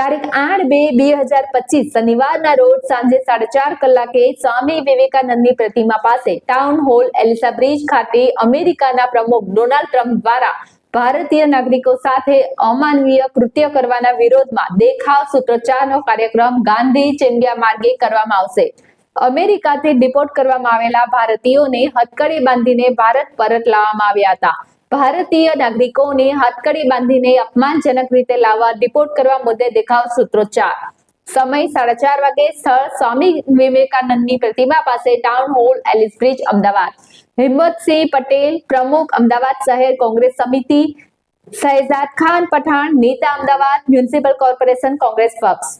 આઠ બે બે હજાર પચીસ, શનિવારના રોજ સાંજે સાડા ચાર કલાકે સ્વામી વિવેકાનંદની પ્રતિમા પાસે ટાઉન હોલ એલિસા બ્રિજ ખાતે અમેરિકાના પ્રમુખ ડોનાલ્ડ ટ્રમ્પ દ્વારા ભારતીય નાગરિકો સાથે અમાનવીય કૃત્ય કરવાના વિરોધમાં દેખાવ સૂત્રોચ્ચારનો કાર્યક્રમ ગાંધી ચેંડિયા માર્ગે કરવામાં આવશે. અમેરિકાથી ડિપોર્ટ કરવામાં આવેલા ભારતીયોને હથકડી બાંધીને ભારત પરત લાવવામાં આવ્યા હતા. ભારતીય નાગરિકોને હથકડી બાંધીને અપમાનજનક રીતે લાવવા ડિપોર્ટ કરવા મુદ્દે દેખાવ સૂત્રોચ્ચાર સમય સાડા ચાર વાગે સ્થળ સ્વામી વિવેકાનંદની પ્રતિમા પાસે town hall Ellis bridge Ahmedabad Himmatsinh Patel પ્રમુખ અમદાવાદ શહેર કોંગ્રેસ સમિતિ શહેજાદ ખાન પઠાણ નેતા અમદાવાદ મ્યુનિસિપલ કોર્પોરેશન કોંગ્રેસ પક્ષ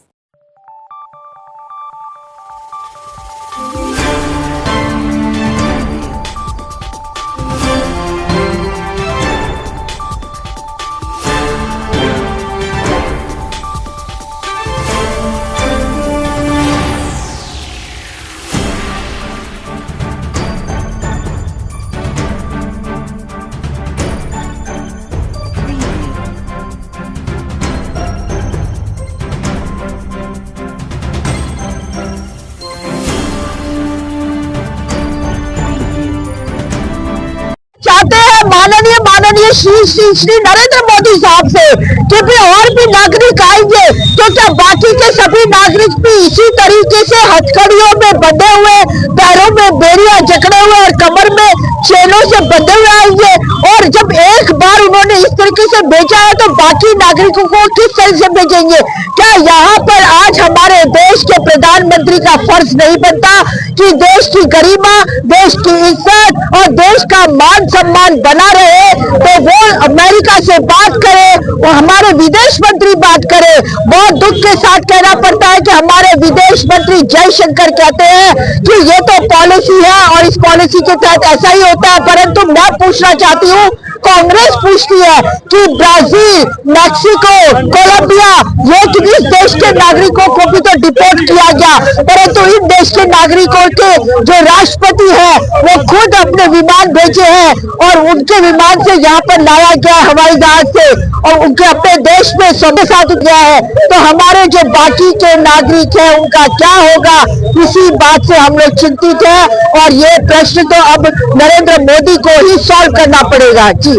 माननीय श्री श्री श्री नरेंद्र मोदी साहब से कि भी और भी नागरिक आएँगे तो क्या बाकी के सभी नागरिक भी इसी तरीके से हथकड़ियों में बंधे हुए, पैरों में बेरिया जकड़े हुए और कमर में चेनों से बंधे हुए आएँगे और जब एक बार उन्होंने इस तरीके से बेचा है तो बाकी नागरिकों को किस तरह से भेजेंगे? क्या यहाँ पर आज हमारे देश के प्रधानमंत्री का फ़र्ज़ नहीं बनता कि देश की गरिमा, देश की इज़्ज़त और देश का मान सम्मान बना रहे? तो वो अमेरिका से बात करे, वो हमारे विदेश मंत्री बात करे। बहुत दुख के साथ कहना पड़ता है कि हमारे विदेश मंत्री जयशंकर कहते हैं कि ये तो पॉलिसी है और इस पॉलिसी के तहत ऐसा ही होता है। परंतु मैं पूछना चाहती हूँ कांग्रेस पूछती है कि ब्राज़ील, मैक्सिको, कोलंबिया, ये कि इस देश के नागरिकों को भी तो डिपोर्ट किया गया। परंतु इन देश के नागरिकों के जो राष्ट्रपति है, वो खुद अपने विमान भेजे हैं और उनके विमान से यहाँ पर लाया गया हवाई जहाज़ से और उनके अपने देश में सबके साथ गया है। तो हमारे जो बाकी के नागरिक हैं, उनका क्या होगा? इसी बात से हम लोग चिंतित हैं और ये प्रश्न तो अब नरेंद्र मोदी को ही सॉल्व करना पड़ेगा। जी।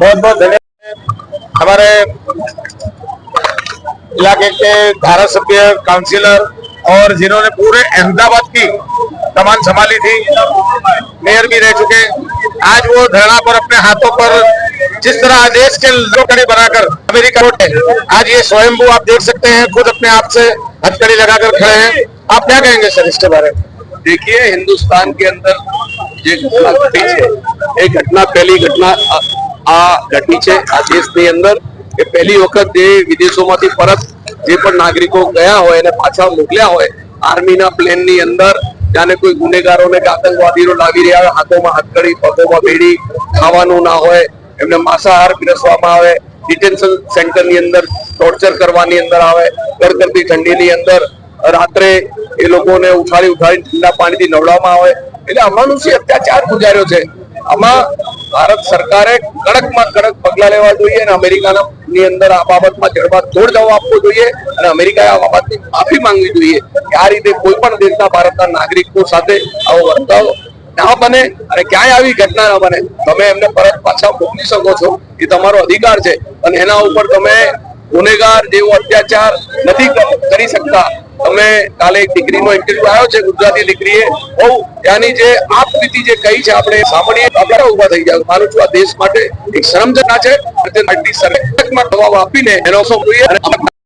बहुत बहुत धन्यवाद। हमारे इलाके के धारा सभ्य काउंसिलर और जिन्होंने पूरे अहमदाबाद की कमान संभाली थी, मेयर भी रह चुके आज वो धरना पर अपने हाथों पर जिस तरह आदेश के लोकड़ी बनाकर अमेरिका लौटे, आज ये स्वयंभू आप देख सकते हैं, खुद अपने आप से हथकड़ी लगाकर खड़े हैं। आप क्या कहेंगे सर इसके बारे में? देखिए, हिंदुस्तान के अंदर ये घटना घटी एक घटना, पहली घटना આ- ઘટી છે આ દેશની અંદર એ પહેલી વખત જે વિદેશોમાંથી પરત જે પણ નાગરિકો ગયા હોય અને પાછા મોકલ્યા હોય, આર્મીના પ્લેનની અંદર જાણે કોઈ ગુનેગારોને કે આતંકવાદીઓ લાવી રહ્યા હોય, હાથોમાં હથકડી, પગોમાં બેડી, ખાવાનું ના હોય, એમને માંસાહાર પીરસવામાં આવે ડિટેન્શન સેન્ટરની અંદર ટોર્ચર કરવાની અંદર આવે કરકરતી ઠંડીની અંદર રાત્રે એ લોકોને ઉઠાડી ઉઠાડી ઠંડા પાણીથી નવડાવવામાં આવે. એટલે અમાનુષી અત્યાચાર ગુજાર્યો છે આમાં ભારત સરકારે કડકમાં કડક પગલા લેવા જોઈએ અને અમેરિકાના અંદર આ બાબતમાં જડબા તોડ જવાબ આપવો જોઈએ અને અમેરિકાએ આ બાબતની માફી માંગવી જોઈએ કે આ રીતે કોઈ પણ દેશના ભારતના નાગરિકો સાથે આવો વર્તાવ ના બને અને ક્યાંય આવી ઘટના ના બને. તમે એમને પરત પાછા મોકલી શકો છો. એ તમારો અધિકાર છે. અને એના ઉપર તમે ગુનેગાર જેવો અત્યાચાર નથી કરી શકતા. તમે કાલે એક દીકરીનો ઇન્ટરવ્યુ આવ્યો છે, ગુજરાતી દીકરીએ. બહુ ત્યાંની જે આપવીતી જે કહી છે આપણે, સાંભળીએ, આપણે ઊભા થઈ ગયા. માનું છું આ દેશ માટે એક શરમજના છે આપીને એનો શું જોઈએ